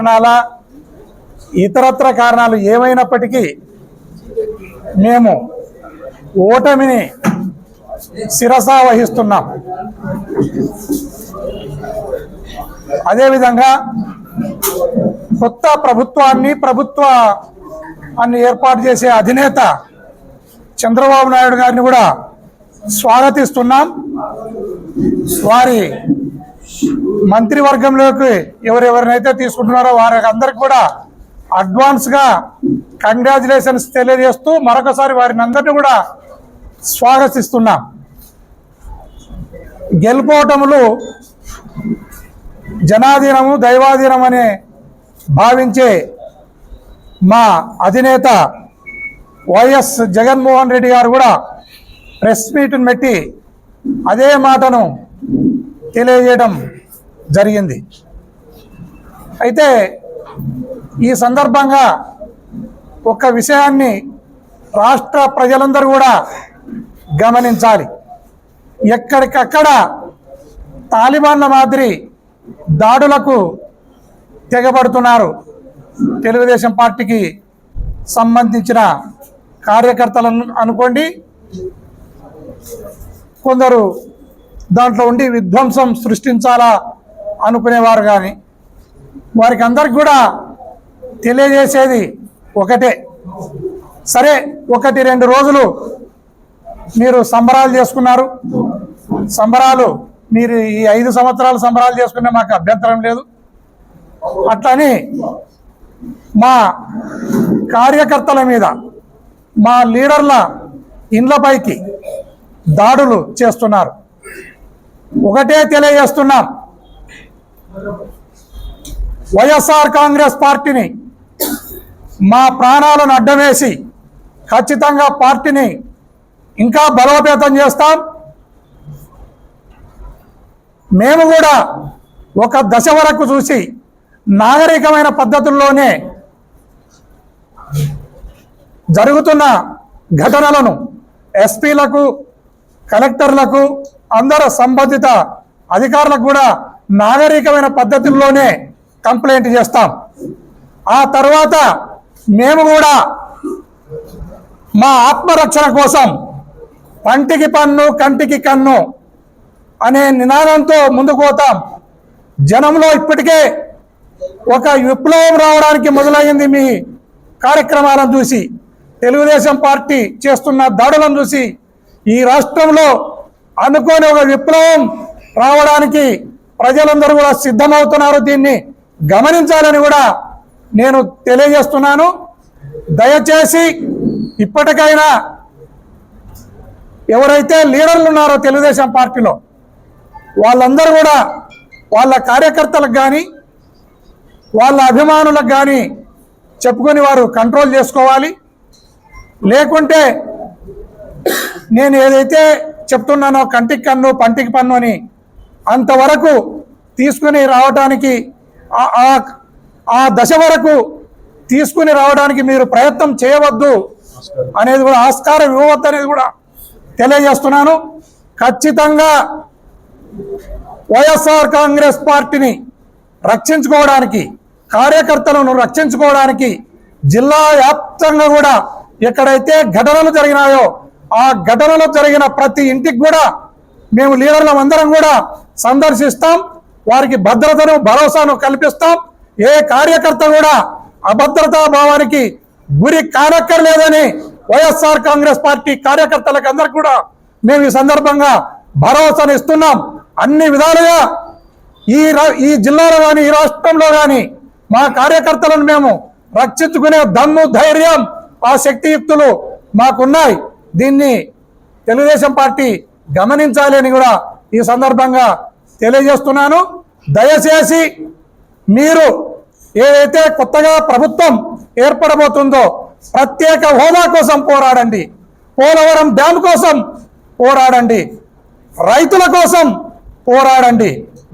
కారణాల ఇతరత్ర కారణాలు ఏమైనప్పటికీ మేము ఓటమిని శిరస వహిస్తున్నాం. అదేవిధంగా కొత్త ప్రభుత్వాన్ని ప్రభుత్వ అన్ని ఏర్పాటు చేసే అధినేత చంద్రబాబు నాయుడు గారిని కూడా స్వాగతిస్తున్నాం. వారి మంత్రివర్గంలోకి ఎవరెవరినైతే తీసుకుంటున్నారో వారికి అందరికి కూడా అడ్వాన్స్గా కంగ్రాచులేషన్స్ తెలియజేస్తూ మరొకసారి వారిని అందరినీ కూడా స్వాగతిస్తున్నాం. గెలుపోటములు జనాధీనము దైవాధీనం అని భావించే మా అధినేత వైఎస్ జగన్మోహన్ రెడ్డి గారు కూడా ప్రెస్ మీట్ని పెట్టి అదే మాటను తెలియజేయడం జరిగింది. అయితే ఈ సందర్భంగా ఒక విషయాన్ని రాష్ట్ర ప్రజలందరూ కూడా గమనించాలి. ఎక్కడికక్కడ తాలిబాన్ల మాదిరి దాడులకు తెగబడుతున్నారు. తెలుగుదేశం పార్టీకి సంబంధించిన కార్యకర్తలను అనుకోండి. కొందరు దాంట్లో ఉండి విధ్వంసం సృష్టించాలా అనుకునేవారు కానీ వారికి అందరికి కూడా తెలియజేసేది ఒకటే. సరే ఒకటి రెండు రోజులు మీరు సంబరాలు చేసుకున్నారు. సంబరాలు మీరు ఈ ఐదు సంవత్సరాలు సంబరాలు చేసుకునే మాకు అభ్యంతరం లేదు. అట్లని మా కార్యకర్తల మీద మా లీడర్ల ఇండ్లపైకి దాడులు చేస్తున్నారు. ఒకటే తెలియజేస్తున్నాం. వైఎస్ఆర్ కాంగ్రెస్ పార్టీని మా ప్రాణాలను అడ్డవేసి ఖచ్చితంగా పార్టీని ఇంకా బలోపేతం చేస్తాం. మేము కూడా ఒక దశ వరకు చూసి నాగరికమైన పద్ధతుల్లోనే జరుగుతున్న ఘటనలను ఎస్పీలకు కలెక్టర్లకు అందరు సంబంధిత అధికారులకు కూడా నాగరికమైన పద్ధతుల్లోనే కంప్లైంట్ చేస్తాం. ఆ తర్వాత మేము కూడా మా ఆత్మరక్షణ కోసం పంటికి పన్ను కంటికి కన్ను అనే నినాదంతో ముందుకు పోతాం. జనంలో ఇప్పటికే ఒక విప్లవం రావడానికి మొదలైంది మీ కార్యక్రమాలను చూసి. తెలుగుదేశం పార్టీ చేస్తున్న దాడులను చూసి ఈ రాష్ట్రంలో అనుకోని ఒక విప్లవం రావడానికి ప్రజలందరూ కూడా సిద్ధమవుతున్నారు. దీన్ని గమనించాలని కూడా నేను తెలియజేస్తున్నాను. దయచేసి ఇప్పటికైనా ఎవరైతే లీడర్లు ఉన్నారో తెలుగుదేశం పార్టీలో వాళ్ళందరూ కూడా వాళ్ళ కార్యకర్తలకు కానీ వాళ్ళ అభిమానులకు కానీ చెప్పుకొని వారు కంట్రోల్ చేసుకోవాలి. లేకుంటే నేను ఏదైతే చెప్తున్నానో కంటికి కన్ను పంటికి పన్ను అని. అంతవరకు తీసుకుని రావడానికి ఆ- ఆ- ఆ దశ వరకు తీసుకుని రావడానికి మీరు ప్రయత్నం చేయవద్దు అనేది కూడా ఆస్కారం ఇవ్వవద్దు అనేది కూడా తెలియజేస్తున్నాను. ఖచ్చితంగా వైఎస్ఆర్ కాంగ్రెస్ పార్టీని రక్షించుకోవడానికి కార్యకర్తలను రక్షించుకోవడానికి జిల్లా వ్యాప్తంగా కూడా ఎక్కడైతే ఘటనలు జరిగినాయో ఆ ఘటనలో జరిగిన ప్రతి ఇంటికి కూడా మేము లీడర్లం అందరం కూడా సందర్శిస్తాం. వారికి భద్రతను భరోసాను కల్పిస్తాం. ఏ కార్యకర్త కూడా అభద్రతా భావానికి గురి కానక్కర్లేదని వైఎస్ఆర్ కాంగ్రెస్ పార్టీ కార్యకర్తలకు అందరికి కూడా మేము ఈ సందర్భంగా భరోసాను ఇస్తున్నాం. అన్ని విధాలుగా ఈ రా- ఈ జిల్లాలో కానీ ఈ రాష్ట్రంలో కానీ మా కార్యకర్తలను మేము రక్షించుకునే దమ్ము ధైర్యం ఆ శక్తియుక్తులు మాకున్నాయి. దీన్ని తెలుగుదేశం పార్టీ గమనించాలి అని కూడా ఈ సందర్భంగా తెలియజేస్తున్నాను. దయచేసి మీరు ఏదైతే కొత్తగా ప్రభుత్వం ఏర్పడబోతుందో ప్రత్యేక హోదా కోసం పోరాడండి. పోలవరం డ్యామ్ కోసం పోరాడండి. రైతుల కోసం పోరాడండి.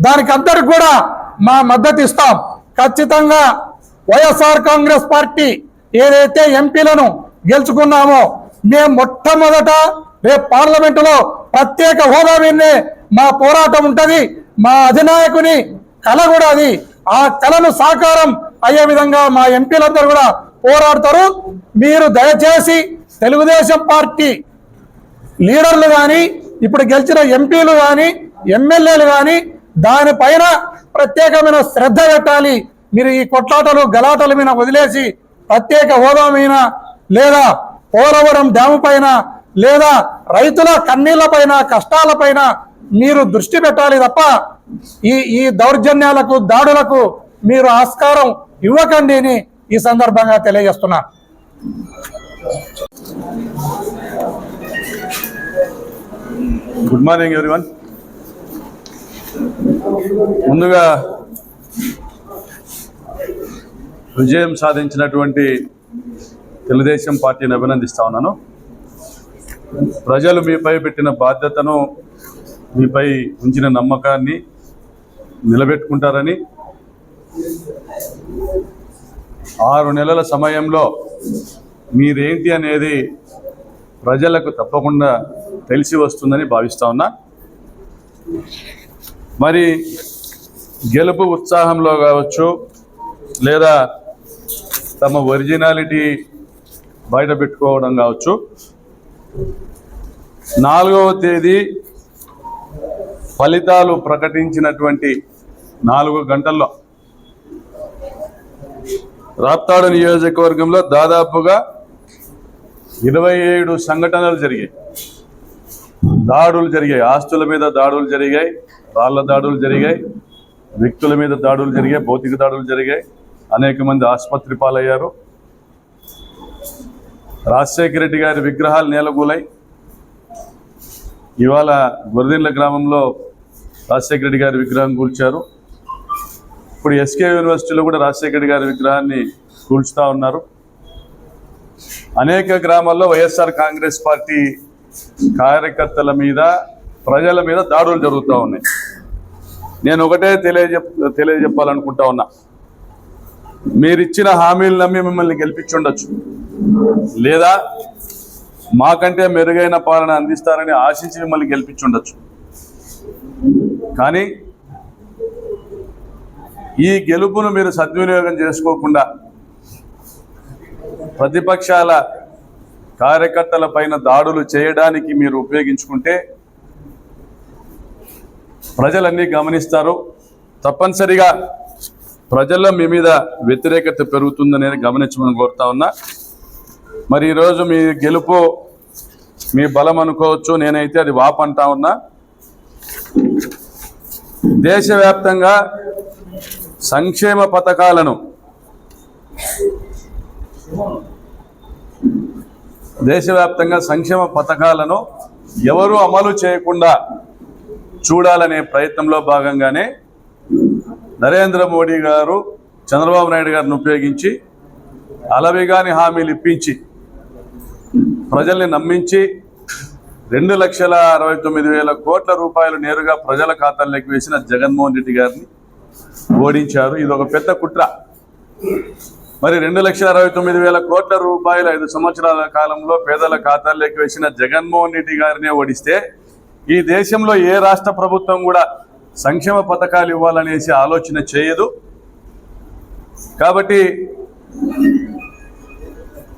దానికి అందరికి కూడా మా మద్దతు ఇస్తాం. ఖచ్చితంగా వైఎస్ఆర్ కాంగ్రెస్ పార్టీ ఏదైతే ఎంపీలను గెలుచుకున్నామో మేము మొట్టమొదట రేపు పార్లమెంటులో ప్రత్యేక హోదా మీదనే మా పోరాటం ఉంటది. మా అధినాయకుని కళ కూడా అది. ఆ కళను సాకారం అయ్యే విధంగా మా ఎంపీలందరూ కూడా పోరాడతారు. మీరు దయచేసి తెలుగుదేశం పార్టీ లీడర్లు కానీ ఇప్పుడు గెలిచిన ఎంపీలు కానీ ఎమ్మెల్యేలు కానీ దానిపైన ప్రత్యేకమైన శ్రద్ధ పెట్టాలి. మీరు ఈ కొట్లాటలు గలాటల మీద వదిలేసి ప్రత్యేక హోదా మీద లేదా పోలవరం డ్యాము పైన లేదా రైతుల కన్నీళ్ళ పైన కష్టాల పైన మీరు దృష్టి పెట్టాలి తప్ప ఈ ఈ దౌర్జన్యాలకు దాడులకు మీరు ఆస్కారం ఇవ్వకండి అని ఈ సందర్భంగా తెలియజేస్తున్నా. గుడ్ మార్నింగ్ ఎవ్రీవన్ ముందుగా విజయం సాధించినటువంటి తెలుగుదేశం పార్టీని అభినందిస్తా ఉన్నాను. ప్రజలు మీపై పెట్టిన బాధ్యతను మీపై ఉంచిన నమ్మకాన్ని నిలబెట్టుకుంటారని ఆరు నెలల సమయంలో మీరేంటి అనేది ప్రజలకు తప్పకుండా తెలిసి వస్తుందని భావిస్తా ఉన్నా. మరి గెలుపు ఉత్సాహంలో కావచ్చు లేదా తమ ఒరిజినాలిటీ బయట పెట్టుకోవడం కావచ్చు. నాలుగవ తేదీ ఫలితాలు ప్రకటించినటువంటి నాలుగు గంటల్లో. రాప్తాడు నియోజకవర్గంలో దాదాపుగా ఇరవై ఏడు సంఘటనలు జరిగాయి. దాడులు జరిగాయి. ఆస్తుల మీద దాడులు జరిగాయి. రాళ్ళ దాడులు జరిగాయి. వ్యక్తుల మీద దాడులు జరిగాయి. భౌతిక దాడులు జరిగాయి. అనేక మంది ఆసుపత్రి పాలయ్యారు. రాజశేఖర రెడ్డి గారి విగ్రహాలు నేలగూలాయి ఇవాళ గొర్రెల గ్రామంలో రాజశేఖర రెడ్డి గారి విగ్రహం కూల్చారు. ఇప్పుడు ఎస్కే యూనివర్సిటీలో కూడా రాజశేఖర రెడ్డి గారి విగ్రహాన్ని కూల్చుతూ ఉన్నారు. అనేక గ్రామాల్లో వైఎస్ఆర్ కాంగ్రెస్ పార్టీ కార్యకర్తల మీద ప్రజల మీద దాడులు జరుగుతూ ఉన్నాయి. నేను ఒకటే తెలియజెప్ తెలియజెప్పాలనుకుంటా ఉన్నా. మీరిచ్చిన హామీలు నమ్మి మిమ్మల్ని గెలిపించుండొచ్చు. లేదా మాకంటే మెరుగైన పాలన అందిస్తారని ఆశించి మిమ్మల్ని గెలిపించుండొచ్చు. కానీ ఈ గెలుపును మీరు సద్వినియోగం చేసుకోకుండా ప్రతిపక్షాల కార్యకర్తల పైన దాడులు చేయడానికి మీరు ఉపయోగించుకుంటే ప్రజలన్నీ గమనిస్తారు. తప్పనిసరిగా ప్రజల్లో మీ మీద వ్యతిరేకత పెరుగుతుందనేది గమనించమని కోరుతా ఉన్నా. మరి ఈరోజు మీ గెలుపు మీ బలం అనుకోవచ్చు నేనైతే అది వాప్ అంటా ఉన్నా. దేశవ్యాప్తంగా సంక్షేమ పథకాలను దేశవ్యాప్తంగా సంక్షేమ పథకాలను ఎవరు అమలు చేయకుండా చూడాలనే ప్రయత్నంలో భాగంగానే నరేంద్ర మోడీ గారు చంద్రబాబు నాయుడు గారిని ఉపయోగించి అలవిగాని హామీలు ఇప్పించి ప్రజల్ని నమ్మించి రెండు లక్షల అరవై తొమ్మిది వేల కోట్ల రూపాయలు నేరుగా ప్రజల ఖాతాల్లోకి వేసిన జగన్మోహన్ రెడ్డి గారిని ఓడించారు. ఇది ఒక పెద్ద కుట్ర. మరి రెండు లక్షల అరవై తొమ్మిది వేల కోట్ల రూపాయలు ఐదు సంవత్సరాల కాలంలో పేదల ఖాతాల్లోకి వేసిన జగన్మోహన్ రెడ్డి గారినే ఓడిస్తే ఈ దేశంలో ఏ రాష్ట్ర ప్రభుత్వం కూడా సంక్షేమ పథకాలు ఇవ్వాలనేసి ఆలోచన చేయదు. కాబట్టి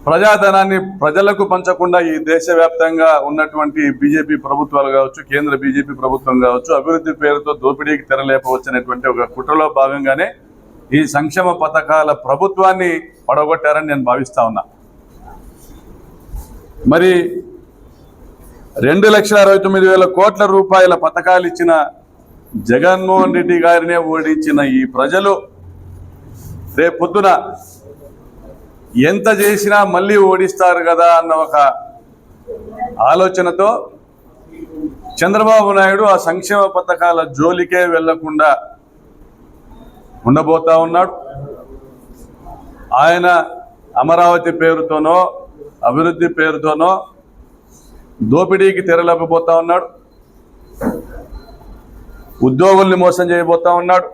ప్రజాధనాన్ని ప్రజలకు పంచకుండా ఈ దేశవ్యాప్తంగా ఉన్నటువంటి బీజేపీ ప్రభుత్వాలు కావచ్చు కేంద్ర బీజేపీ ప్రభుత్వం కావచ్చు అభివృద్ధి పేరుతో దోపిడీకి తెరలేపవచ్చినటువంటి ఒక కుట్రలో భాగంగానే ఈ సంక్షేమ పథకాల ప్రభుత్వాన్ని పడగొట్టారని నేను భావిస్తా ఉన్నా. మరి రెండు లక్షల అరవై తొమ్మిది వేల కోట్ల రూపాయల పథకాలు ఇచ్చిన జగన్మోహన్ రెడ్డి గారినే ఓడించిన ఈ ప్రజలు రేపొద్దున ఎంత చేసినా మళ్ళీ ఓడిస్తారు కదా అన్న ఒక ఆలోచనతో చంద్రబాబు నాయుడు ఆ సంక్షేమ పథకాల జోలికే వెళ్ళకుండా ఉండబోతా ఉన్నాడు. ఆయన అమరావతి పేరుతోనో అభివృద్ధి పేరుతోనో దోపిడీకి తెరలేకపోతా ఉన్నాడు. ఉద్యోగుల్ని మోసం చేయబోతా ఉన్నాడు.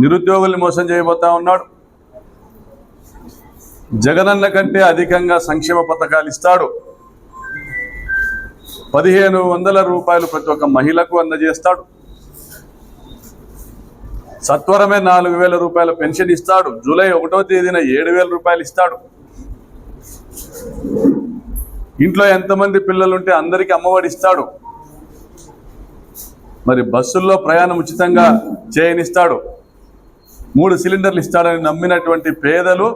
నిరుద్యోగుల్ని మోసం చేయబోతా ఉన్నాడు. జగనన్న కంటే అధికంగా సంక్షేమ పథకాలు ఇస్తాడు. పదిహేను వందల రూపాయలు ప్రతి ఒక్క మహిళకు అందజేస్తాడు. సత్వరమే నాలుగు వేల రూపాయల పెన్షన్ ఇస్తాడు. జూలై ఒకటో తేదీన ఏడు వేల రూపాయలు ఇస్తాడు. ఇంట్లో ఎంతమంది పిల్లలు ఉంటే అందరికీ అమ్మఒడి ఇస్తాడు. మరి బస్సుల్లో ప్రయాణం ఉచితంగా చేయనిస్తాడు. మూడు సిలిండర్లు ఇస్తాడని నమ్మినటువంటి పేదలు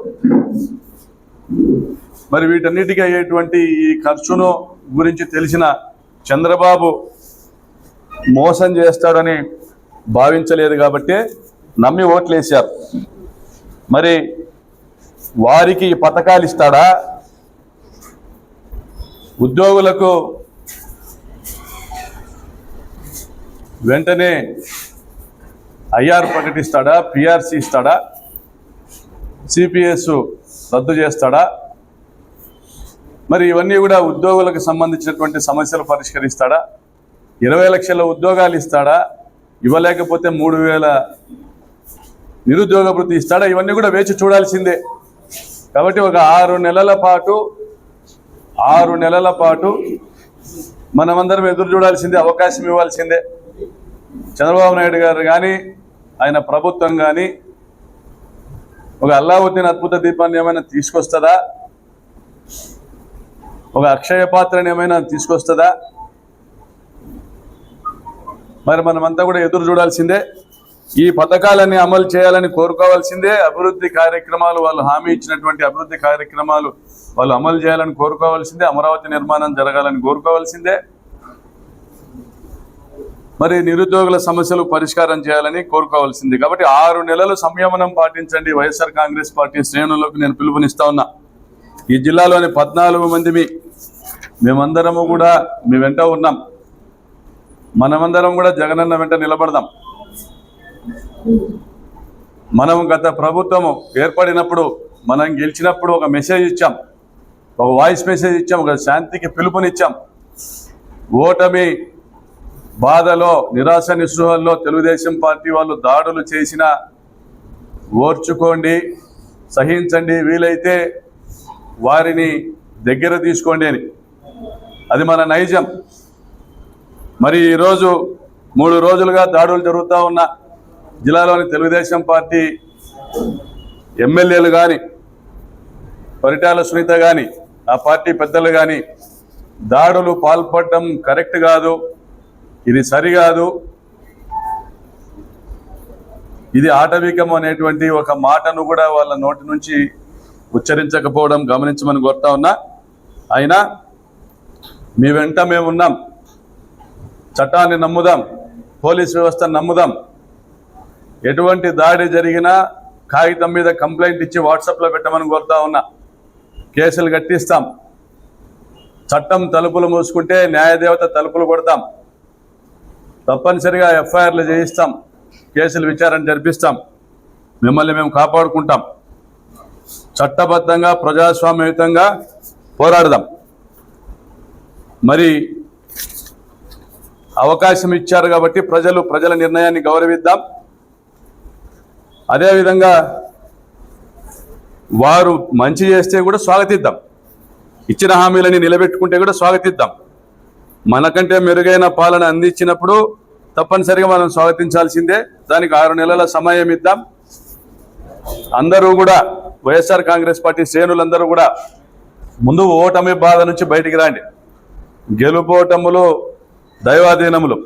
మరి వీటన్నిటికీ అయ్యేటువంటి ఈ ఖర్చును గురించి తెలిసిన చంద్రబాబు మోసం చేస్తాడని భావించలేదు కాబట్టి నమ్మి ఓట్లేశారు. మరి వారికి ఈ పథకాలు ఇస్తాడా? ఉద్యోగులకు వెంటనే ఐఆర్ ప్రకటిస్తాడా? పిఆర్సి ఇస్తాడా? సిపిఎస్ రద్దు చేస్తాడా? మరి ఇవన్నీ కూడా ఉద్యోగులకు సంబంధించినటువంటి సమస్యలు పరిష్కరిస్తాడా? ఇరవై లక్షల ఉద్యోగాలు ఇస్తాడా? ఇవ్వలేకపోతే మూడు వేల నిరుద్యోగ వృత్తి ఇస్తాడా? ఇవన్నీ కూడా వేచి చూడాల్సిందే. కాబట్టి ఒక ఆరు నెలల పాటు ఆరు నెలల పాటు మనమందరం ఎదురు చూడాల్సిందే అవకాశం ఇవ్వాల్సిందే. చంద్రబాబు నాయుడు గారు కానీ ఆయన ప్రభుత్వం కానీ ఒక అల్లావుద్దీన్ అద్భుత దీపాన్ని ఏమైనా తీసుకొస్తుందా? ఒక అక్షయ పాత్రని ఏమైనా తీసుకొస్తుందా? మరి మనమంతా కూడా ఎదురు చూడాల్సిందే. ఈ పథకాలన్నీ అమలు చేయాలని కోరుకోవాల్సిందే. అభివృద్ధి కార్యక్రమాలు వాళ్ళు హామీ ఇచ్చినటువంటి అభివృద్ధి కార్యక్రమాలు వాళ్ళు అమలు చేయాలని కోరుకోవాల్సిందే. అమరావతి నిర్మాణం జరగాలని కోరుకోవాల్సిందే. మరి నిరుద్యోగుల సమస్యలు పరిష్కారం చేయాలని కోరుకోవాల్సింది. కాబట్టి ఆరు నెలలు సంయమనం పాటించండి. వైఎస్ఆర్ కాంగ్రెస్ పార్టీ శ్రేణులకు నేను పిలుపునిస్తా ఉన్నా. ఈ జిల్లాలోని పద్నాలుగు మంది మేమందరము కూడా మీ వెంట ఉన్నాం. మనమందరం కూడా జగనన్న వెంట నిలబడదాం. మనం గత ప్రభుత్వము ఏర్పడినప్పుడు మనం గెలిచినప్పుడు ఒక మెసేజ్ ఇచ్చాం. ఒక వాయిస్ మెసేజ్ ఇచ్చాం. ఒక శాంతికి పిలుపునిచ్చాం. ఓటమి బాధలో నిరాశ నిస్పృహల్లో తెలుగుదేశం పార్టీ వాళ్ళు దాడులు చేసిన ఓర్చుకోండి సహించండి వీలైతే వారిని దగ్గర తీసుకోండి అని. అది మన నైజం. మరి ఈరోజు మూడు రోజులుగా దాడులు జరుగుతూ ఉన్న జిల్లాలోని తెలుగుదేశం పార్టీ ఎమ్మెల్యేలు కానీ పరిటాల సునీత కానీ ఆ పార్టీ పెద్దలు కానీ దాడులు పాల్పడడం కరెక్ట్ కాదు. ఇది సరికాదు. ఇది ఆటవికం అనేటువంటి ఒక మాటను కూడా వాళ్ళ నోటి నుంచి ఉచ్చరించకపోవడం గమనించమని కోరుతా ఉన్నా. అయినా మీ వెంట మేము ఉన్నాం. చట్టాన్ని నమ్ముదాం. పోలీస్ వ్యవస్థను నమ్ముదాం. ఎటువంటి దాడి జరిగినా కాగితం మీద కంప్లైంట్ ఇచ్చి వాట్సాప్లో పెట్టమని కోరుతా ఉన్నా. కేసులు కట్టిస్తాం చట్టం తలుపులు మూసుకుంటే న్యాయదేవత తలుపులు కొడతాం. తప్పనిసరిగా ఎఫ్ఐఆర్లు చేయిస్తాం. కేసులు విచారణ జరిపిస్తాం. మిమ్మల్ని మేము కాపాడుకుంటాం. చట్టబద్ధంగా ప్రజాస్వామ్యయుతంగా పోరాడదాం. మరి అవకాశం ఇచ్చారు కాబట్టి ప్రజలు ప్రజల నిర్ణయాన్ని గౌరవిద్దాం. అదేవిధంగా వారు మంచి చేస్తే కూడా స్వాగతిద్దాం. ఇచ్చిన హామీలని నిలబెట్టుకుంటే కూడా స్వాగతిద్దాం. మనకంటే మెరుగైన పాలన అందించినప్పుడు తప్పనిసరిగా మనం స్వాగతించాల్సిందే. దానికి ఆరు నెలల సమయం ఇద్దాం. అందరూ కూడా వైఎస్ఆర్ కాంగ్రెస్ పార్టీ శ్రేణులందరూ కూడా ముందు ఓటమి బాధ నుంచి బయటికి రండి. గెలుపోటములు దైవాధీనములు.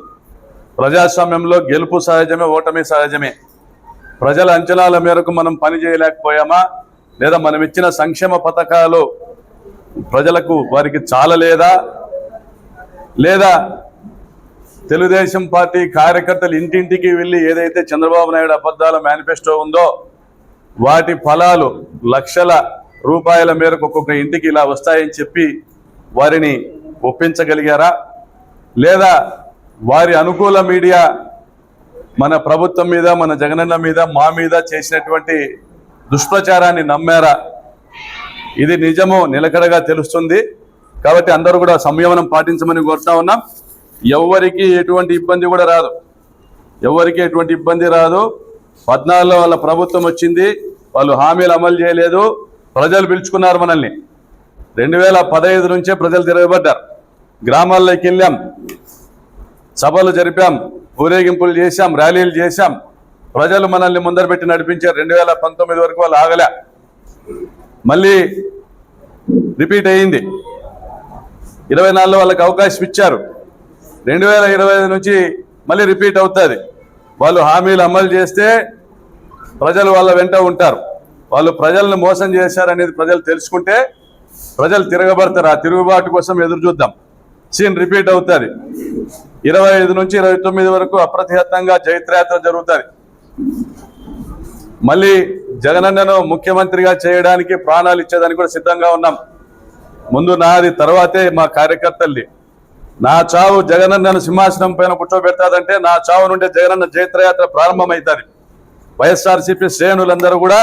ప్రజాస్వామ్యంలో గెలుపు సహజమే ఓటమి సహజమే. ప్రజల అంచనాల మేరకు మనం పని చేయలేకపోయామా? లేదా మనం ఇచ్చిన సంక్షేమ పథకాలు ప్రజలకు వారికి చాలలేదా? లేదా తెలుగుదేశం పార్టీ కార్యకర్తలు ఇంటింటికి వెళ్ళి ఏదైతే చంద్రబాబు నాయుడు అబద్ధాల మేనిఫెస్టో ఉందో వాటి ఫలాలు లక్షల రూపాయల మేరకు ఒక్కొక్క ఇంటికి ఇలా వస్తాయని చెప్పి వారిని ఒప్పించగలిగారా? లేదా వారి అనుకూల మీడియా మన ప్రభుత్వం మీద మన జగనన్న మీద మా మీద చేసినటువంటి దుష్ప్రచారాన్ని నమ్మారా? ఇది నిజము నిలకడగా తెలుస్తుంది. కాబట్టి అందరూ కూడా సంయమనం పాటించమని కోరుతా ఉన్నాం. ఎవరికి ఎటువంటి ఇబ్బంది కూడా రాదు. ఎవరికి ఎటువంటి ఇబ్బంది రాదు. పద్నాలుగులో వాళ్ళ ప్రభుత్వం వచ్చింది. వాళ్ళు హామీలు అమలు చేయలేదు. ప్రజలు పిలుచుకున్నారు మనల్ని. రెండు వేల పదహైదు నుంచే ప్రజలు తిరగబడ్డారు. గ్రామాల్లోకి వెళ్ళాం. సభలు జరిపాం. ఊరేగింపులు చేశాం. ర్యాలీలు చేశాం. ప్రజలు మనల్ని ముందర పెట్టి నడిపించారు. రెండు వేల పంతొమ్మిది వరకు వాళ్ళు ఆగలే. మళ్ళీ రిపీట్ అయ్యింది ఇరవై నాలుగులో వాళ్ళకి అవకాశం ఇచ్చారు. రెండు వేల ఇరవై ఐదు నుంచి మళ్ళీ రిపీట్ అవుతుంది. వాళ్ళు హామీలు అమలు చేస్తే ప్రజలు వాళ్ళ వెంట ఉంటారు. వాళ్ళు ప్రజలను మోసం చేశారనేది ప్రజలు తెలుసుకుంటే ప్రజలు తిరగబడతారు. ఆ తిరుగుబాటు కోసం ఎదురు చూద్దాం. సీన్ రిపీట్ అవుతుంది. ఇరవై ఐదు నుంచి ఇరవై తొమ్మిది వరకు అప్రతిహతంగా జైత్రయాత్ర జరుగుతుంది. మళ్ళీ జగనన్నను ముఖ్యమంత్రిగా చేయడానికి ప్రాణాలు ఇచ్చేదానికి కూడా సిద్ధంగా ఉన్నాం. ముందు నాది తర్వాతే మా కార్యకర్తల్ని నా చావు జగనన్నను సింహాసనం పైన కూర్చోబెడతాదంటే నా చావు నుండి జగనన్న జైత్రయాత్ర ప్రారంభమవుతుంది వైఎస్ఆర్సీపీ శ్రేణులందరూ కూడా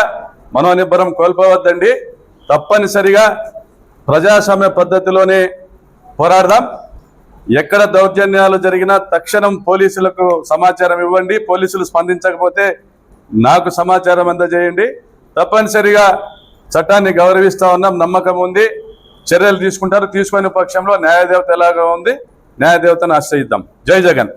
మనోనిబ్బరం కోల్పోవద్దండి. తప్పనిసరిగా ప్రజాస్వామ్య పద్ధతిలోనే పోరాడదాం. ఎక్కడ దౌర్జన్యాలు జరిగినా తక్షణం పోలీసులకు సమాచారం ఇవ్వండి. పోలీసులు స్పందించకపోతే నాకు సమాచారం అందజేయండి. తప్పనిసరిగా చట్టాన్ని గౌరవిస్తా ఉన్నాం. నమ్మకం ఉంది. చర్యలు తీసుకుంటారు. తీసుకునే పక్షంలో న్యాయదేవత ఎలాగా ఉంది? న్యాయదేవతను ఆశ్రయిద్దాం. జై జగన్.